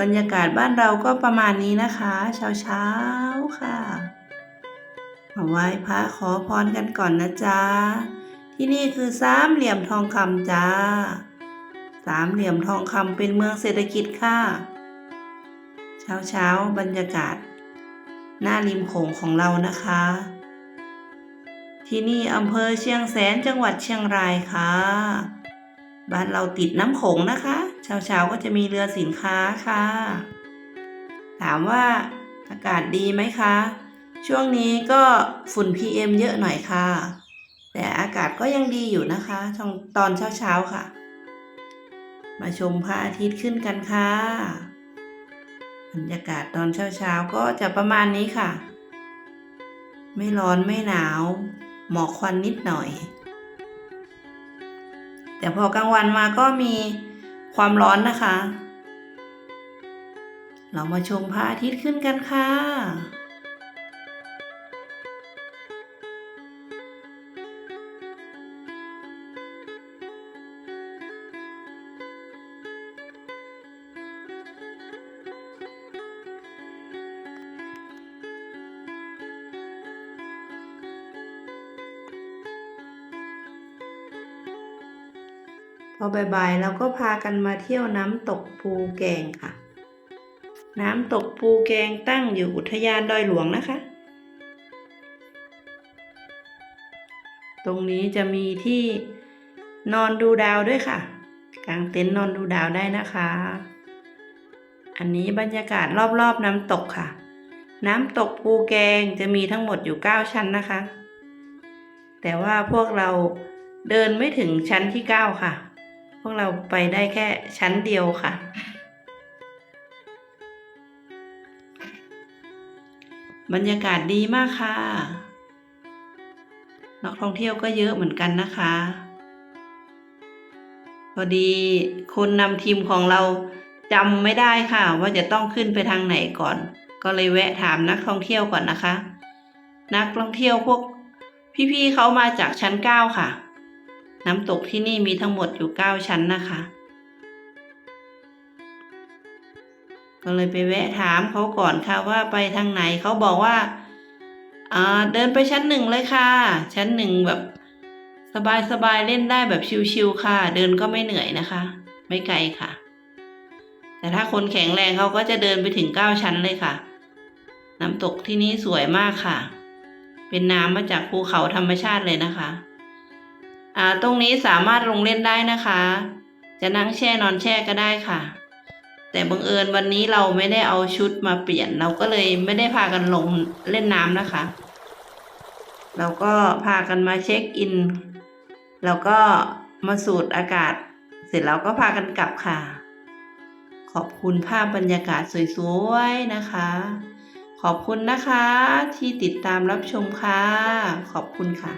บรรยากาศบ้านเราก็ประมาณนี้นะคะ เช้าเช้าค่ะมาไหว้พระขอพรกันก่อนนะจ๊ะ ที่นี่คือสามเหลี่ยมทองคำจ้า สามเหลี่ยมทองคำเป็นเมืองเศรษฐกิจค่ะ เช้าเช้าบรรยากาศ หน้าริมโขงของเรานะคะ ที่นี่อำเภอเชียงแสนจังหวัดเชียงรายค่ะ บ้านเราติดน้ำโขงนะคะเช้าๆก็จะมีเรือสินค้าค่ะ ถามว่าอากาศดีไหมคะ ช่วงนี้ก็ฝุ่น PM เยอะหน่อยค่ะ แต่อากาศก็ยังดีอยู่นะคะช่วงตอนเช้าๆค่ะ มาชมพระอาทิตย์ขึ้นกันค่ะบรรยากาศตอนเช้าๆก็จะประมาณนี้ค่ะ ไม่ร้อนไม่หนาว หมอกควันนิดหน่อย แต่พอกลางวันมาก็มีความร้อนนะคะ เรามาชมพระอาทิตย์ขึ้นกันค่ะ พอบ่ายๆเราก็พากันมาเที่ยวน้ำตกภูแกงค่ะ น้ำตกภูแกงตั้งอยู่อุทยานดอยหลวงนะคะ ตรงนี้จะมีที่นอนดูดาวด้วยค่ะกางเต็นท์นอนดูดาวได้นะคะ อันนี้บรรยากาศรอบๆน้ำตกค่ะ น้ำตกภูแกงจะมีทั้งหมดอยู่ 9 ชั้นนะคะ แต่ว่าพวกเราเดินไม่ถึงชั้นที่ 9 ค่ะ วกเราไปได้แค่ชั้นเดียวค่ะ บรรยากาศดีมากค่ะ นักท่องเที่ยวก็เยอะเหมือนกันนะคะ พอดีคนนำทีมของเราจำไม่ได้ค่ะ ว่าจะต้องขึ้นไปทางไหนก่อน ก็เลยแวะถามนักท่องเที่ยวก่อนนะคะ นักท่องเที่ยวพวกพี่ๆเขามาจากชั้นเก้าค่ะ น้ำตกที่นี่มีทั้งหมดอยู่เก้าชั้นนะคะ ก็เลยไปแวะถามเขาก่อนค่ะว่าไปทางไหนเขาบอกว่าเดินไปชั้นหนึ่งเลยค่ะ ชั้นหนึ่งแบบสบายๆเล่นได้แบบชิวๆค่ะ เดินก็ไม่เหนื่อยนะคะ ไม่ไกลค่ะ แต่ถ้าคนแข็งแรงเขาก็จะเดินไปถึงเก้าชั้นเลยค่ะ น้ำตกที่นี่สวยมากค่ะ เป็นน้ำมาจากภูเขาธรรมชาติเลยนะคะ ตรงนี้สามารถลงเล่นได้นะคะ จะนั่งแช่นอนแช่ก็ได้ค่ะ แต่บังเอิญวันนี้เราไม่ได้เอาชุดมาเปลี่ยน เราก็เลยไม่ได้พากันลงเล่นน้ำนะคะ เราก็พากันมาเช็คอิน แล้วก็มาสูดอากาศ เสร็จแล้วก็พากันกลับค่ะ ขอบคุณภาพบรรยากาศสวยๆนะคะ ขอบคุณนะคะที่ติดตามรับชมค่ะ ขอบคุณค่ะ